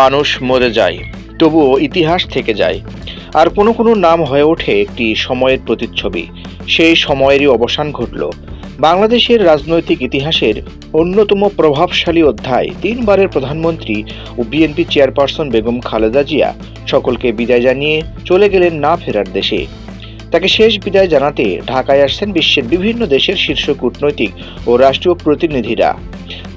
মানুষ মরে যায়, তবুও ইতিহাস থেকে যায়। আর কোনো কোনো নাম হয়ে ওঠে একটি সময়ের প্রতিচ্ছবি। সেই সময়েরই অবসান ঘটল। বাংলাদেশের রাজনৈতিক ইতিহাসের অন্যতম প্রভাবশালী অধ্যায় তিনবারের প্রধানমন্ত্রী ও বিএনপি চেয়ারপারসন বেগম খালেদা জিয়া সকলকে বিদায় জানিয়ে চলে গেলেন না ফেরার দেশে। তাকে শেষ বিদায় জানাতে ঢাকায় আসছেন বিশ্বের বিভিন্ন দেশের শীর্ষ কূটনৈতিক ও রাষ্ট্রীয় প্রতিনিধিরা।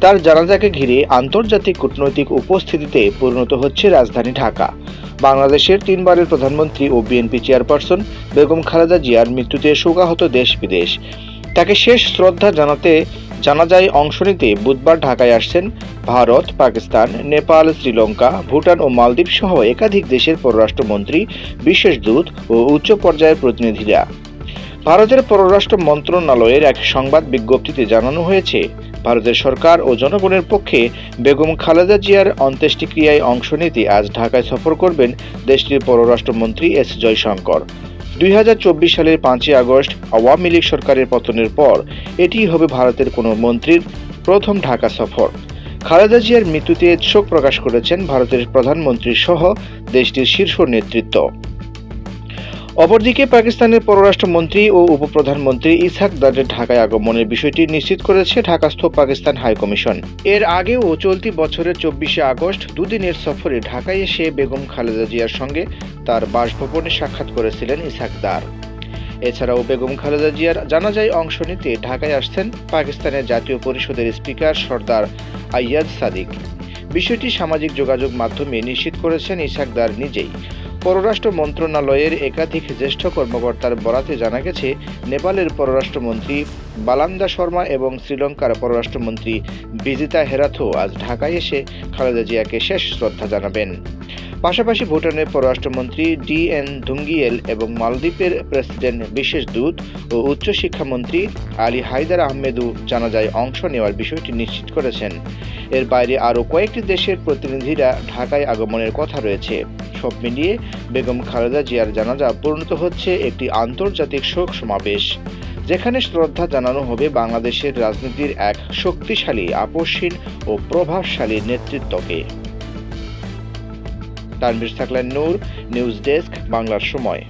তার জানাজাকে ঘিরে আন্তর্জাতিক কূটনৈতিক উপস্থিতিতে পরিণত হচ্ছে রাজধানী ঢাকা। বাংলাদেশের তিনবারের প্রধানমন্ত্রী ও বিএনপি চেয়ারপারসন বেগম খালেদা জিয়ার মৃত্যুতে শোকাহত দেশ বিদেশ তাকে শেষ শ্রদ্ধা জানাতে জানাজায় অংশ নিতে বুধবার ঢাকায় আসছেন ভারত, পাকিস্তান, নেপাল, শ্রীলঙ্কা, ভুটান ও মালদ্বীপ সহ একাধিক দেশের পররাষ্ট্রমন্ত্রী, বিশেষ দূত ও উচ্চ পর্যায়ের প্রতিনিধিরা। ভারতের পররাষ্ট্র মন্ত্রণালয়ের এক সংবাদ বিজ্ঞপ্তিতে জানানো হয়েছে ভারতের সরকার ও জনগণের পক্ষে বেগম খালেদা জিয়ার অন্ত্যেষ্টিক্রিয়ায় অংশ নিতে আজ ঢাকায় সফর করবেন দেশটির পররাষ্ট্রমন্ত্রী এস জয়শঙ্কর। দুই হাজার চব্বিশ সালের পাঁচই আগস্ট আওয়ামী লীগ সরকারের পতনের পর এটি হবে ভারতের কোনো মন্ত্রীর প্রথম ঢাকা সফর। খালেদা জিয়ার মৃত্যুতে শোক প্রকাশ করেছেন ভারতের প্রধানমন্ত্রী সহ দেশটির শীর্ষ নেতৃত্ব। অপরদিকে পাকিস্তানের পররাষ্ট্রমন্ত্রী ও উপপ্রধানমন্ত্রী ইসহাক দারের ঢাকায় আগমনের বিষয়টি নিশ্চিত করেছে ঢাকাস্থ পাকিস্তান হাইকমিশন এর আগেও চলতি বছরের চব্বিশে আগস্ট দুদিনের সফরে ঢাকায় এসে বেগম খালেদা জিয়ার সঙ্গে তার বাসভবনে সাক্ষাৎ করেছিলেন ইসহাক দার। এছাড়াও বেগম খালেদা জিয়ার জানাজায় অংশ নিতে ঢাকায় আসছেন পাকিস্তানের জাতীয় পরিষদের স্পিকার সর্দার আইয়াদ সাদিক। বিষয়টি সামাজিক যোগাযোগ মাধ্যমে নিশ্চিত করেছেন ইসাকদার নিজেই। পররাষ্ট্র মন্ত্রণালয়ের একাধিক জ্যেষ্ঠ কর্মকর্তার বরাতে জানা গেছে, নেপালের পররাষ্ট্রমন্ত্রী বালান্দা শর্মা এবং শ্রীলঙ্কার পররাষ্ট্রমন্ত্রী বিজিতা হেরাথো আজ ঢাকায় এসে খালেদা জিয়াকে শেষ শ্রদ্ধা জানাবেন। পাশাপাশি ভুটানের পররাষ্ট্রমন্ত্রী ডি এন ধুঙ্গিয়েল এবং মালদ্বীপের প্রেসিডেন্ট বিশেষ দূত ও উচ্চশিক্ষামন্ত্রী আলী হায়দার আহমেদও জানাজায় অংশ নেওয়ার বিষয়টি নিশ্চিত করেছেন। এর বাইরে আরও কয়েকটি দেশের প্রতিনিধিরা ঢাকায় আগমনের কথা রয়েছে। সব মিলিয়ে বেগম খালেদা জিয়ার জানাজা পরিণত হচ্ছে একটি আন্তর্জাতিক শোক সমাবেশ, যেখানে শ্রদ্ধা জানানো হবে বাংলাদেশের রাজনীতির এক শক্তিশালী, আপসহীন ও প্রভাবশালী নেতৃত্বকে। তানভীর থাকলেন নূর নিউজ ডেস্ক বাংলার সময়।